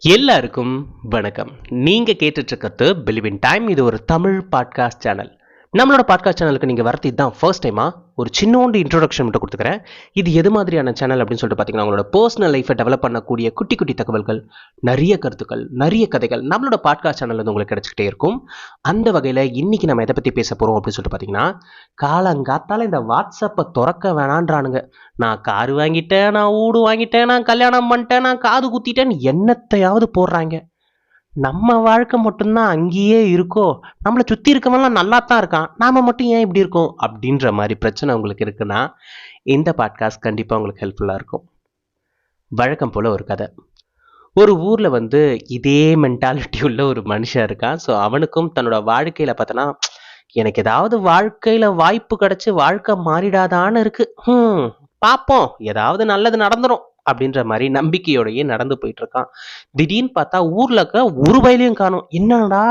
எல்லாருக்கும் வணக்கம். நீங்க கேட்டுட்ருக்கிறது பிலிவின் டைம். இது ஒரு தமிழ் பாட்காஸ்ட் சேனல் நம்மளோட பாட்காஸ்ட் சேனலுக்கு நீங்க வரது இதுதான் ஃபர்ஸ்ட் டைமா ஒரு சின்னோண்டு இன்ட்ரோடக்ஷன் மட்டும் கொடுத்துக்கிறேன். இது எது மாதிரியான சேனல் அப்படின்னு சொல்லிட்டு பார்த்தீங்கன்னா உங்களோட பர்சனல் லைஃப்பை டெவலப் பண்ணக்கூடிய குட்டி குட்டி தகவல்கள் நிறைய கருத்துக்கள் நிறைய கதைகள் நம்மளோட பாட்காஸ்ட் சேனல் வந்து உங்களுக்கு கிடைச்சிக்கிட்டே இருக்கும். அந்த வகையில் இன்னைக்கு நம்ம எதை பற்றி பேச போகிறோம் அப்படின்னு சொல்லிட்டு பார்த்தீங்கன்னா காலங்காத்தால இந்த வாட்ஸ்அப்பை திறக்க வேணான்றானுங்க. நான் காரு வாங்கிட்டேன் நான் ஊடு வாங்கிட்டேன் நான் கல்யாணம் பண்ணிட்டேன் நான் காது குத்திட்டேன்னு என்னத்தையாவது போடுறாங்க. நம்ம வாழ்க்கை மட்டும்தான் அங்கேயே இருக்கோ நம்மளை சுற்றி இருக்கவன்லாம் நல்லா தான் இருக்கான். நாம் மட்டும் ஏன் இப்படி இருக்கோம்? அப்படின்ற மாதிரி பிரச்சனை உங்களுக்கு இருக்குன்னா இந்த பாட்காஸ்ட் கண்டிப்பாக உங்களுக்கு ஹெல்ப்ஃபுல்லாக இருக்கும். வழக்கம் போல் ஒரு கதை. ஒரு ஊரில் வந்து இதே மென்டாலிட்டி உள்ள ஒரு மனுஷன் இருக்கான். ஸோ அவனுக்கும் தன்னோட வாழ்க்கையில் பார்த்தோன்னா எனக்கு ஏதாவது வாழ்க்கையில் வாய்ப்பு கிடச்சி வாழ்க்கை மாறிடாதான்னு இருக்குது ம் பார்ப்போம் ஏதாவது நல்லது நடந்துடும் அப்படின்ற மாதிரி நம்பிக்கையோடயே நடந்து போயிட்டு இருக்கான் திடீர்னு பார்த்தா ஊர்ல இருக்க ஒரு வயலையும் காணும். என்னடா?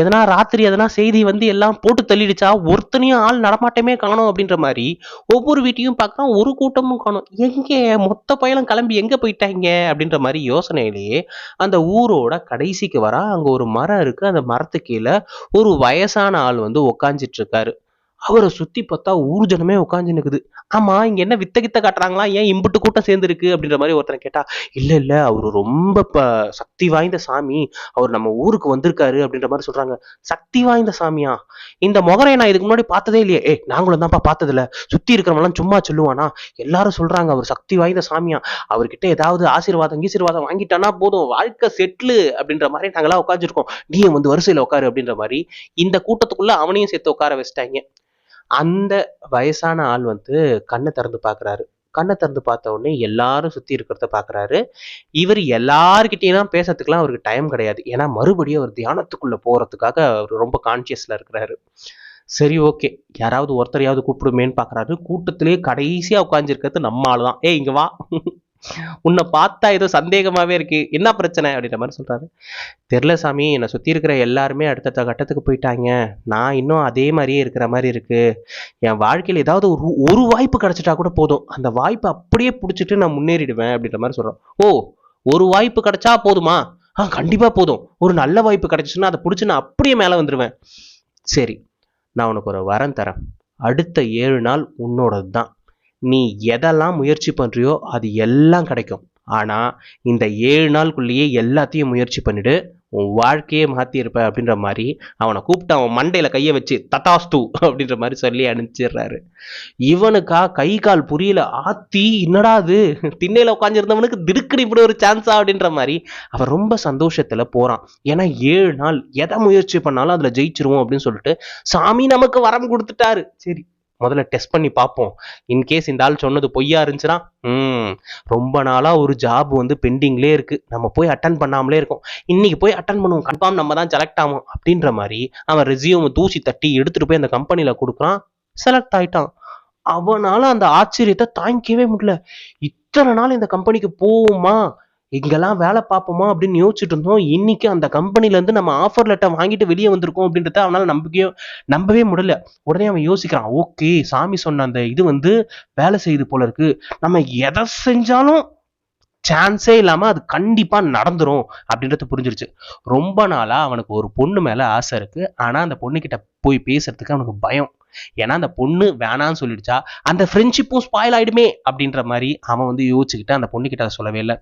எதனா ராத்திரி எதனா செய்தி வந்து எல்லாம் போட்டு தள்ளிடுச்சா? ஒருத்தனையும் ஆள் நடமாட்டமே காணும் அப்படின்ற மாதிரி ஒவ்வொரு வீட்டையும் பார்க்கறான் ஒரு கூட்டமும் காணும். எங்கே? மொத்த பயலும் கிளம்பி எங்க போயிட்டாங்க? அப்படின்ற மாதிரி யோசனையிலேயே அந்த ஊரோட கடைசிக்கு வரா. அங்க ஒரு மரம் இருக்கு. அந்த மரத்துக்கு கீழே ஒரு வயசான ஆள் வந்து உக்காஞ்சிட்டு இருக்காரு அவரை சுத்தி பார்த்தா ஊர்ஜனமே உட்காந்து நிற்குது ஆமா இங்க என்ன வித்த கித்த காட்டுறாங்களா? ஏன் இம்புட்டு கூட்டம் சேர்ந்து இருக்கு அப்படின்ற மாதிரி ஒருத்தனை கேட்டா இல்ல இல்ல அவரு ரொம்ப ப- சக்தி வாய்ந்த சாமி. அவர் நம்ம ஊருக்கு வந்திருக்காரு. அப்படின்ற மாதிரி சொல்றாங்க. சக்தி வாய்ந்த சாமியா? இந்த முகரை நான் இதுக்கு முன்னாடி பார்த்ததே இல்லையே. ஏ நாங்களும் தான்ப்பா பார்த்தது இல்ல சுத்தி இருக்கிறவங்களாம் சும்மா சொல்லுவானா? எல்லாரும் சொல்றாங்க அவர் சக்தி வாய்ந்த சாமியா. அவர்கிட்ட ஏதாவது ஆசீர்வாதம் கீசீர்வாதம் வாங்கிட்டானா போதும். வாழ்க்கை செட்டிலு. அப்படின்ற மாதிரி நாங்களாம் உட்காந்துருக்கோம் நீயும் வந்து வரிசையில உட்காரு. அப்படின்ற மாதிரி இந்த கூட்டத்துக்குள்ள அவனையும் சேர்த்து உட்கார வச்சுட்டாங்க. அந்த வயசான ஆள் வந்து கண்ணை திறந்து பார்க்குறாரு கண்ணை திறந்து பார்த்த உடனே எல்லாரும் சுற்றி இருக்கிறத பார்க்குறாரு இவர் எல்லார்கிட்டயும் பேசுறதுக்குலாம் அவருக்கு டைம் கிடையாது. ஏன்னா மறுபடியும் அவர் தியானத்துக்குள்ளே போகிறதுக்காக அவர் ரொம்ப கான்சியஸில் இருக்கிறாரு. சரி ஓகே யாராவது ஒருத்தரையாவது கூப்பிடுமேன்னு பார்க்குறாரு கூட்டத்திலேயே கடைசியாக உட்காந்துருக்கிறது நம்ம ஆளு தான் ஏய் இங்கே வா. உன்னை பார்த்தா ஏதோ சந்தேகமாகவே இருக்கு. என்ன பிரச்சனை அப்படின்ற மாதிரி சொல்கிறாரு தெரில சாமி என்னை சுற்றி இருக்கிற எல்லாருமே அடுத்தடுத்த கட்டத்துக்கு போயிட்டாங்க. நான் இன்னும் அதே மாதிரியே இருக்கிற மாதிரி இருக்குது என் வாழ்க்கையில் ஏதாவது ஒரு ஒரு வாய்ப்பு கிடச்சிட்டா கூட போதும். அந்த வாய்ப்பை அப்படியே பிடிச்சிட்டு நான் முன்னேறிடுவேன் அப்படின்ற மாதிரி சொல்றோம். ஓ ஒரு வாய்ப்பு கிடைச்சா போதுமா? ஆ கண்டிப்பாக போதும். ஒரு நல்ல வாய்ப்பு கிடச்சிச்சுன்னா அதை பிடிச்சி நான் அப்படியே மேலே வந்துடுவேன் சரி நான் உனக்கு ஒரு வரம் தரேன். அடுத்த ஏழு நாள் உன்னோடது தான் நீ எதெல்லாம் முயற்சி பண்ணுறியோ அது எல்லாம் கிடைக்கும். ஆனால் இந்த ஏழு நாளுக்குள்ளேயே எல்லாத்தையும் முயற்சி பண்ணிடு உன் வாழ்க்கையே மாற்றியிருப்ப அப்படின்ற மாதிரி அவனை கூப்பிட்டு அவன் மண்டையில் கையை வச்சு தத்தாஸ்து அப்படின்ற மாதிரி சொல்லி அனுப்பிச்சிடுறாரு. இவனுக்கா கை கால் புரியல ஆத்தி என்னடா அது திண்ணையில் உட்காந்துருந்தவனுக்கு திடுக்குன்னு இப்படி ஒரு சான்ஸா அப்படின்ற மாதிரி அவன் ரொம்ப சந்தோஷத்தில் போகிறான் ஏன்னா ஏழு நாள் எதை முயற்சி பண்ணாலும் அதில் ஜெயிச்சிருவோம் அப்படின்னு சொல்லிட்டு சாமி நமக்கு வரம் கொடுத்துட்டாரு. சரி முதல்ல டெஸ்ட் பண்ணி பார்ப்போம். இன்கேஸ் இந்த ஆள் சொன்னது பொய்யா இருந்துச்சுன்னா ம் ரொம்ப நாளாக ஒரு ஜாப் வந்து பெண்டிங்லே இருக்குது நம்ம போய் அட்டன் பண்ணாமலே இருக்கோம். இன்றைக்கி போய் அட்டன் பண்ணுவோம். கன்ஃபார்ம் நம்ம தான் செலக்ட் ஆகும் அப்படின்ற மாதிரி அவன் ரெசியூம் தூசி தட்டி எடுத்துகிட்டு போய் அந்த கம்பெனியில் கொடுக்குறான். செலக்ட் ஆகிட்டான் அவனால் அந்த ஆச்சரியத்தை தாங்கிக்கவே முடியல. இத்தனை நாள் இந்த கம்பெனிக்கு போவோமா இங்கெல்லாம் வேலை பார்ப்போமா அப்படின்னு யோசிச்சுட்டு இருந்தோம். இன்னைக்கு அந்த கம்பெனிலேருந்து நம்ம ஆஃபர் லெட்டர் வாங்கிட்டு வெளியே வந்திருக்கோம் அப்படின்றத அவனால் நம்பிக்கையோ நம்பவே முடியல. உடனே அவன் யோசிக்கிறான் ஓகே சாமி சொன்ன அந்த இது வந்து வேலை செய்யுது போல இருக்கு. நம்ம எதை செஞ்சாலும் சான்ஸே இல்லாமல் அது கண்டிப்பாக நடந்துரும் அப்படின்றது புரிஞ்சிருச்சு. ரொம்ப நாளாக அவனுக்கு ஒரு பொண்ணு மேலே ஆசை இருக்குது ஆனால் அந்த பொண்ணுக்கிட்ட போய் பேசுறதுக்கு அவனுக்கு பயம். ஏன்னா அந்த பொண்ணு வேணான்னு சொல்லிடுச்சா அந்த ஃப்ரெண்ட்ஷிப்பும் ஸ்பாயில் ஆயிடுமே அப்படின்ற மாதிரி அவன் வந்து யோசிச்சுக்கிட்டு அந்த பொண்ணு கிட்ட சொல்லவே இல்லை.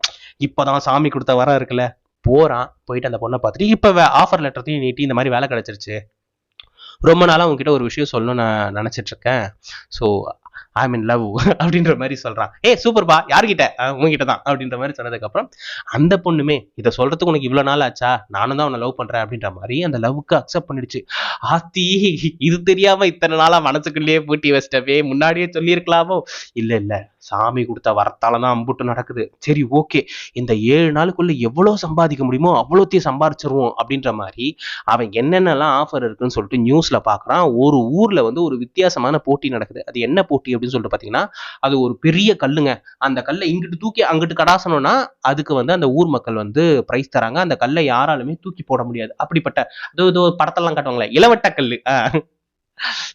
இப்போதான் சாமி கொடுத்த வரம் இருக்குல்ல போகிறான் போயிட்டு அந்த பொண்ணை பார்த்துட்டு இப்போ ஆஃபர் லெட்டர்த்தையும் நீட்டி இந்த மாதிரி வேலை கிடச்சிருச்சு. ரொம்ப நாளாக உங்ககிட்ட ஒரு விஷயம் சொல்லணும்னு நான் நினச்சிட்ருக்கேன் ஸோ ஐ மீன் லவ் அப்படின்ற மாதிரி சொல்கிறான் ஏ சூப்பர்பா யார்கிட்ட? உங்ககிட்ட தான் அப்படின்ற மாதிரி சொன்னதுக்கப்புறம் அந்த பொண்ணுமே இதை சொல்கிறதுக்கு உனக்கு இவ்வளோ நாள் ஆச்சா? நானும் தான் உன்னை லவ் பண்ணுறேன் அப்படின்ற மாதிரி அந்த லவ்வுக்கு அக்செப்ட் பண்ணிடுச்சு. ஆத்தி இது தெரியாமல் இத்தனை நாளாக மனசுக்குள்ளேயே பூட்டி வச்சிட்டவே முன்னாடியே சொல்லியிருக்கலாமோ? இல்லை இல்லை சாமி கொடுத்த வரத்தால தான் அம்புட்டு நடக்குது. சரி ஓகே இந்த ஏழு நாளுக்குள்ளே எவ்வளோ சம்பாதிக்க முடியுமோ அவ்வளோத்தையும் சம்பாரிச்சிருவோம் அப்படின்ற மாதிரி அவன் என்னென்னலாம் ஆஃபர் இருக்குன்னு சொல்லிட்டு நியூஸில் பார்க்குறான் ஒரு ஊரில் வந்து ஒரு வித்தியாசமான போட்டி நடக்குது. அது என்ன போட்டி அப்படின்னு சொல்லிட்டு பாத்தீங்கன்னா அது ஒரு பெரிய கல்லுங்க. அந்த கல்லை இங்கிட்டு தூக்கி அங்கிட்டு கடாசணும்னா அதுக்கு வந்து அந்த ஊர் மக்கள் வந்து பிரைஸ் தராங்க. அந்த கல்லை யாராலுமே தூக்கி போட முடியாது. அப்படிப்பட்ட அது படத்தெல்லாம் காட்டுவாங்களே இளவட்ட கல்லு.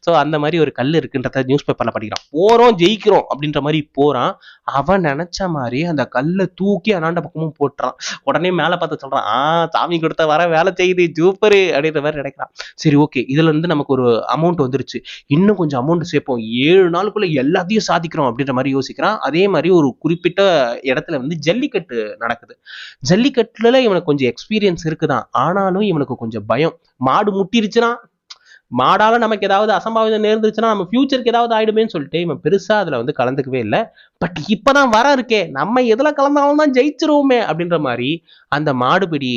ஸோ அந்த மாதிரி ஒரு கல் இருக்குன்றத நியூஸ் பேப்பரில் படிக்கிறான். போறோம் ஜெயிக்கிறோம் அப்படின்ற மாதிரி போறான். அவன் நினைச்ச மாதிரி அந்த கல்லை தூக்கி அண்ணாண்ட பக்கமும் போட்டுறான். உடனே மேல பார்த்து சொல்றான் ஆ சாமி கொடுத்த வர வேலை செய்யுது ஜூப்பரு அப்படின்ற மாதிரி நினைக்கிறான். சரி ஓகே இதுல இருந்து நமக்கு ஒரு அமௌண்ட் வந்துருச்சு. இன்னும் கொஞ்சம் அமௌண்ட் சேர்ப்போம். ஏழு நாளுக்குள்ள எல்லாத்தையும் சாதிக்கிறோம் அப்படின்ற மாதிரி யோசிக்கிறான். அதே மாதிரி ஒரு குறிப்பிட்ட இடத்துல வந்து ஜல்லிக்கட்டு நடக்குது. ஜல்லிக்கட்டுல இவனுக்கு கொஞ்சம் எக்ஸ்பீரியன்ஸ் இருக்குதான். ஆனாலும் இவனுக்கு கொஞ்சம் பயம். மாடு முட்டிருச்சுன்னா மாடால நமக்கு ஏதாவது அசம்பாவிதம் நேர்ந்துருச்சுன்னா நம்ம ஃபியூச்சருக்கு ஏதாவது ஆயிடுமேன்னு சொல்லிட்டு இவன் பெருசா அதுல வந்து கலந்துக்கவே இல்லை. பட் இப்பதான் வர இருக்கே. நம்ம எதுல கலந்தாலும் தான் ஜெயிச்சிருவோமே அப்படின்ற மாதிரி அந்த மாடுபிடி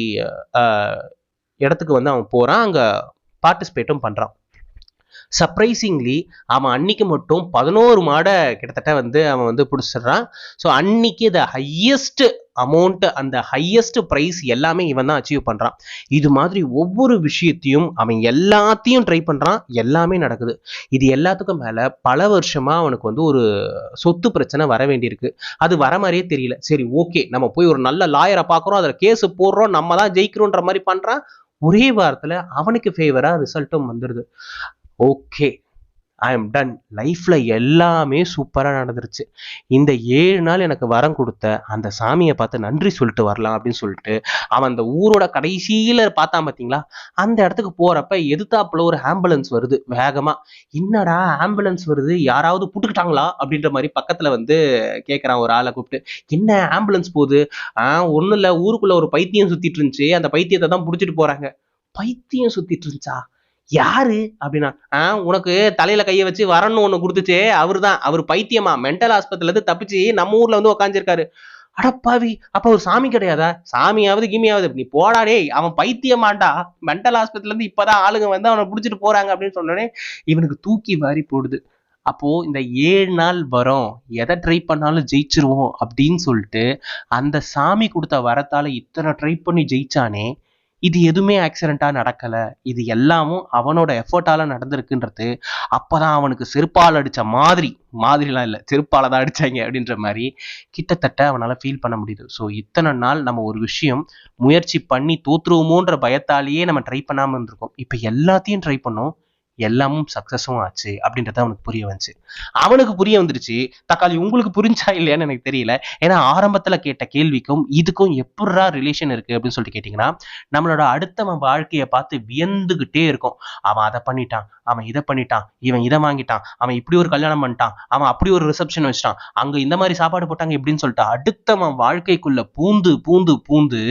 இடத்துக்கு வந்து அவன் போறான். அங்க பார்ட்டிசிபேட்டும் பண்றான். சர்ப்ரைசிங்லி அவன் அன்னைக்கு மட்டும் பதினோரு மாடை கிட்டத்தட்ட வந்து அவன் வந்து பிடிச்சிடுறான். ஸோ அன்னைக்கு த ஹையஸ்ட் அமௌண்ட் அந்த ஹையஸ்ட் ப்ரைஸ் எல்லாமே இவன் தான் அச்சீவ் பண்ணுறான் இது மாதிரி ஒவ்வொரு விஷயத்தையும் அவன் எல்லாத்தையும் ட்ரை பண்ணுறான் எல்லாமே நடக்குது. இது எல்லாத்துக்கும் மேலே பல வருஷமாக அவனுக்கு வந்து ஒரு சொத்து பிரச்சனை வர வேண்டியிருக்கு. அது வர மாதிரியே தெரியல. சரி ஓகே நம்ம போய் ஒரு நல்ல லாயரை பார்க்குறோம். அதில் கேஸ் போடுறோம். நம்ம தான் ஜெயிக்கிறோன்ற மாதிரி பண்ணுறான் ஒரே வாரத்தில் அவனுக்கு ஃபேவராக ரிசல்ட்டும் வந்துடுது ஓகே ஐ எம் டன் லைஃப்பில் எல்லாமே சூப்பராக நடந்துருச்சு. இந்த ஏழு நாள் எனக்கு வரம் கொடுத்த அந்த சாமியை பார்த்து நன்றி சொல்லிட்டு வரலாம் அப்படின்னு சொல்லிட்டு அவன் அந்த ஊரோட கடைசியில் பார்த்தான் பார்த்தீங்களா அந்த இடத்துக்கு போகிறப்ப எதிர்த்தாப்புல ஒரு ஆம்புலன்ஸ் வருது வேகமாக என்னடா ஆம்புலன்ஸ் வருது? யாராவது புட்டுக்கிட்டாங்களா? அப்படின்ற மாதிரி பக்கத்தில் வந்து கேட்குறான் ஒரு ஆளை கூப்பிட்டு. என்ன ஆம்புலன்ஸ் போகுது? ஆ ஒன்றும் இல்லை ஊருக்குள்ளே ஒரு பைத்தியம் சுற்றிட்டு இருந்துச்சு. அந்த பைத்தியத்தை தான் பிடிச்சிட்டு போகிறாங்க பைத்தியம் சுற்றிட்டு இருந்துச்சா? யாரு? அப்படின்னா ஆஹ் உனக்கு தலையில கையை வச்சு வரன்னு ஒண்ணு கொடுத்துச்சே அவர்தான். அவர் பைத்தியமா மென்டல் ஆஸ்பத்திரில இருந்து தப்பிச்சு நம்ம ஊர்ல வந்து உட்காந்துருக்காரு அடப்பாவி அப்ப ஒரு சாமி கிடையாதா? சாமியாவது கிமியாவது நீ போடாடே அவன் பைத்தியமாண்டா. மென்டல் ஆஸ்பத்திரில இருந்து இப்பதான் ஆளுங்க வந்து அவனை புடிச்சிட்டு போறாங்க அப்படின்னு சொன்னோடனே இவனுக்கு தூக்கி வாரி போடுது. அப்போ இந்த ஏழு நாள் வரோம் எதை ட்ரை பண்ணாலும் ஜெயிச்சிருவோம் அப்படின்னு சொல்லிட்டு அந்த சாமி கொடுத்த வரத்தால இத்தனை ட்ரை பண்ணி ஜெயிச்சானே இது எதுவுமே ஆக்சிடெண்ட்டாக நடக்கலை. இது எல்லாமும் அவனோட எஃபர்ட்டால் நடந்திருக்குன்றது அப்போ தான் அவனுக்கு செருப்பால் அடித்த மாதிரி மாதிரிலாம் இல்லை செருப்பால் தான் அடிச்சாங்க அப்படின்ற மாதிரி கிட்டத்தட்ட அவனால் ஃபீல் பண்ண முடியுது. ஸோ இத்தனை நாள் நம்ம ஒரு விஷயம் முயற்சி பண்ணி தோற்றுவோமோன்ற பயத்தாலேயே நம்ம ட்ரை பண்ணாமல் இருந்திருக்கோம். இப்போ எல்லாத்தையும் ட்ரை பண்ணோம். எல்லாமும் சக்ஸஸும் ஆச்சு அப்படின்றத அவனுக்கு புரிய வந்துச்சு. அவனுக்கு புரிய வந்துருச்சு தக்காளி உங்களுக்கு புரிஞ்சா இல்லையான்னு எனக்கு தெரியல. ஏன்னா ஆரம்பத்துல கேட்ட கேள்விக்கும் இதுக்கும் எப்படா ரிலேஷன் இருக்கு அப்படின்னு சொல்லிட்டு கேட்டிங்கன்னா நம்மளோட அடுத்தவன் வாழ்க்கையை பார்த்து வியந்துகிட்டே இருக்கும். அவன் அதை பண்ணிட்டான் அவன் இதை பண்ணிட்டான் இவன் இதை வாங்கிட்டான் அவன் இப்படி ஒரு கல்யாணம் பண்ணிட்டான் அவன் அப்படி ஒரு ரிசப்ஷன் வச்சிட்டான். அங்க இந்த மாதிரி சாப்பாடு போட்டாங்க இப்படின்னு சொல்லிட்டு அடுத்தவன் வாழ்க்கைக்குள்ள பூந்து பூந்து பூந்து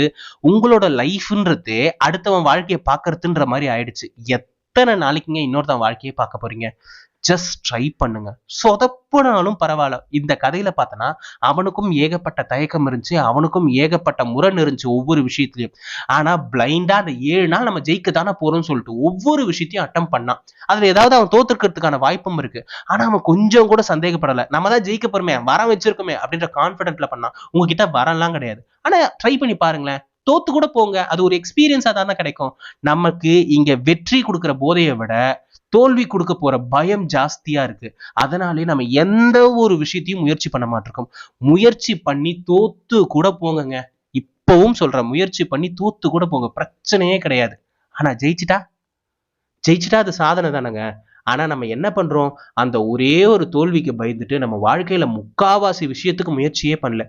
உங்களோட லைஃப்ன்றது அடுத்தவன் வாழ்க்கையை பார்க்கறதுன்ற மாதிரி ஆயிடுச்சு. எத்தனை நாளைக்குங்க இன்னொருத்தன் வாழ்க்கையை பார்க்க போறீங்க? ஜஸ்ட் ட்ரை பண்ணுங்க. சொதப்புனாலும் பரவாயில்ல. இந்த கதையில பார்த்தனா அவனுக்கும் ஏகப்பட்ட தயக்கம் இருந்துச்சு அவனுக்கும் ஏகப்பட்ட முரண் இருந்துச்சு ஒவ்வொரு விஷயத்துலயும். ஆனா பிளைண்டா அந்த ஏழு நாள் நம்ம ஜெயிக்க தானே போறோம்னு சொல்லிட்டு ஒவ்வொரு விஷயத்தையும் அட்டம் பண்ணான். அதுல ஏதாவது அவன் தோத்துக்கிறதுக்கான வாய்ப்பும் இருக்கு. ஆனா அவன் கொஞ்சம் கூட சந்தேகப்படல. நம்ம தான் ஜெயிக்க போறோமே வரம் வச்சிருக்கோமே அப்படின்ற கான்பிடென்ட்ல பண்ணான். உங்ககிட்ட வரலாம் கிடையாது. ஆனா ட்ரை பண்ணி பாருங்களேன். தோத்து கூட போங்க. அது ஒரு எக்ஸ்பீரியன்ஸா தானே கிடைக்கும். நமக்கு இங்க வெற்றி கொடுக்குற போதையை விட தோல்வி கொடுக்க போற பயம் ஜாஸ்தியா இருக்கு. அதனாலே நம்ம எந்த ஒரு விஷயத்தையும் முயற்சி பண்ண மாட்டிருக்கோம். முயற்சி பண்ணி தோத்து கூட போங்கங்க. இப்பவும் சொல்றேன் முயற்சி பண்ணி தோத்து கூட போங்க. பிரச்சனையே கிடையாது. ஆனா ஜெயிச்சிட்டா? ஜெயிச்சிட்டா அது சாதனை தானேங்க. ஆனால் நம்ம என்ன பண்ணுறோம் அந்த ஒரே ஒரு தோல்விக்கு பயந்துட்டு நம்ம வாழ்க்கையில் முக்காவாசி விஷயத்துக்கு முயற்சியே பண்ணல.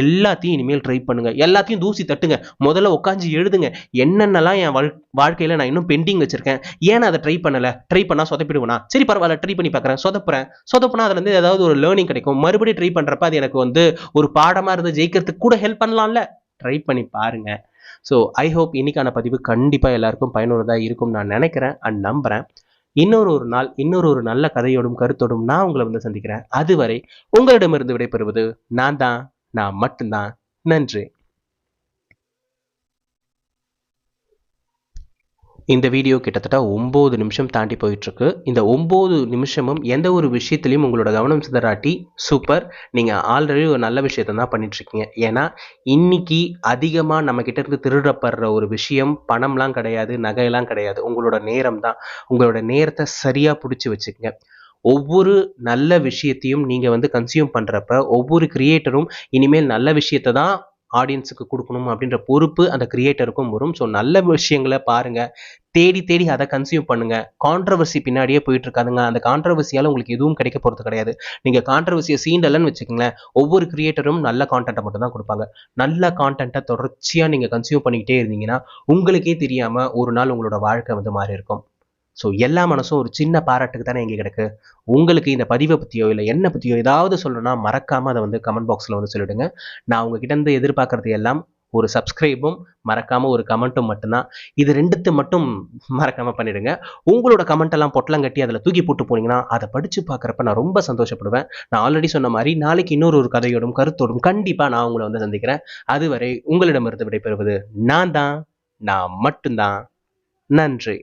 எல்லாத்தையும் இனிமேல் ட்ரை பண்ணுங்கள் எல்லாத்தையும் தூசி தட்டுங்க. முதல்ல உட்காந்து எழுதுங்க. என்னென்னலாம் என் வாழ் வாழ்க்கையில் நான் இன்னும் பெண்டிங் வச்சுருக்கேன்? ஏன் அதை ட்ரை பண்ணலை? ட்ரை பண்ணால் சொதப்பிடுவேனா? சரி பரவாயில்ல ட்ரை பண்ணி பார்க்குறேன் சொதப்புறேன். சொதப்புனா அதுலேருந்து ஏதாவது ஒரு லேர்னிங் கிடைக்கும். மறுபடியும் ட்ரை பண்ணுறப்ப அது எனக்கு வந்து ஒரு பாடமாக இருந்து ஜெயிக்கிறதுக்கு கூட ஹெல்ப் பண்ணலாம்ல? ட்ரை பண்ணி பாருங்கள் ஸோ ஐ ஹோப் இன்னைக்கான பதிவு கண்டிப்பாக எல்லாருக்கும் பயனுள்ளதாக இருக்கும் நான் நினைக்கிறேன். அண்ட் நம்புகிறேன் இன்னொரு ஒரு நாள் இன்னொரு ஒரு நல்ல கதையோடும் கருத்தோடும் நான் உங்களை வந்து சந்திக்கிறேன். அதுவரை உங்களிடமிருந்து விடைபெறுவது நான் தான் நான் மட்டும்தான். நன்றி. இந்த வீடியோ கிட்டத்தட்ட ஒம்பது நிமிஷம் தாண்டி போயிட்டுருக்கு. இந்த ஒம்பது நிமிஷமும் எந்த ஒரு விஷயத்துலையும் உங்களோட கவனம் சிதறாட்டி சூப்பர். நீங்கள் ஆல்ரெடி ஒரு நல்ல விஷயத்த தான் பண்ணிட்டுருக்கீங்க. ஏன்னா இன்னைக்கு அதிகமாக நம்ம கிட்டேருந்து திருடப்படுற ஒரு விஷயம் பணம்லாம் கிடையாது நகையெல்லாம் கிடையாது. உங்களோட நேரம் தான் உங்களோட நேரத்தை சரியாக பிடிச்சி வச்சுக்கங்க. ஒவ்வொரு நல்ல விஷயத்தையும் நீங்கள் வந்து கன்சியூம் பண்ணுறப்ப ஒவ்வொரு கிரியேட்டரும் இனிமேல் நல்ல விஷயத்தை தான் ஆடியன்ஸுக்கு கொடுக்கணும் அப்படின்ற பொறுப்பு அந்த கிரியேட்டருக்கும் வரும். ஸோ நல்ல விஷயங்களை பாருங்கள் தேடி தேடி அதை கன்சியூம் பண்ணுங்கள் கான்ட்ரவர்சி பின்னாடியே போயிட்டு இருக்காதுங்க அந்த கான்ட்ரவர்சியால் உங்களுக்கு எதுவும் கிடைக்க போறது கிடையாது. நீங்கள் கான்ட்ரவர்சியை சீண்டலன்னு வச்சுக்கோங்களேன் ஒவ்வொரு கிரியேட்டரும் நல்ல கான்டென்ட்டை மட்டும் தான் கொடுப்பாங்க. நல்ல கான்டென்ட்டை தொடர்ச்சியாக நீங்கள் கன்சியூம் பண்ணிக்கிட்டே இருந்தீங்கன்னா உங்களுக்கே தெரியாமல் ஒரு நாள் உங்களோட வாழ்க்கை வந்து மாறி இருக்கும் ஸோ எல்லா மனசும் ஒரு சின்ன பாராட்டுக்கு தானே இங்கே கிடக்கு? உங்களுக்கு இந்த பதிவை பற்றியோ இல்லை என்ன பற்றியோ ஏதாவது சொல்லணும்னா மறக்காமல் அதை வந்து கமெண்ட் பாக்ஸில் வந்து சொல்லிவிடுங்க நான் உங்ககிட்ட இருந்து எதிர்பார்க்குறது எல்லாம் ஒரு சப்ஸ்கிரைபும் மறக்காமல் ஒரு கமெண்ட்டும் மட்டும்தான். இது ரெண்டுத்து மட்டும் மறக்காமல் பண்ணிடுங்க. உங்களோட கமெண்ட்டெல்லாம் பொட்டலம் கட்டி அதில் தூக்கி போட்டு போனீங்கன்னா அதை படித்து பார்க்குறப்ப நான் ரொம்ப சந்தோஷப்படுவேன். நான் ஆல்ரெடி சொன்ன மாதிரி நாளைக்கு இன்னொரு ஒரு கதையோடும் கருத்தோடும் கண்டிப்பாக நான் உங்களை வந்து சந்திக்கிறேன். அதுவரை உங்களிடமிருந்து விடைபெறுவது நான் தான் நான் மட்டும்தான். நன்றி.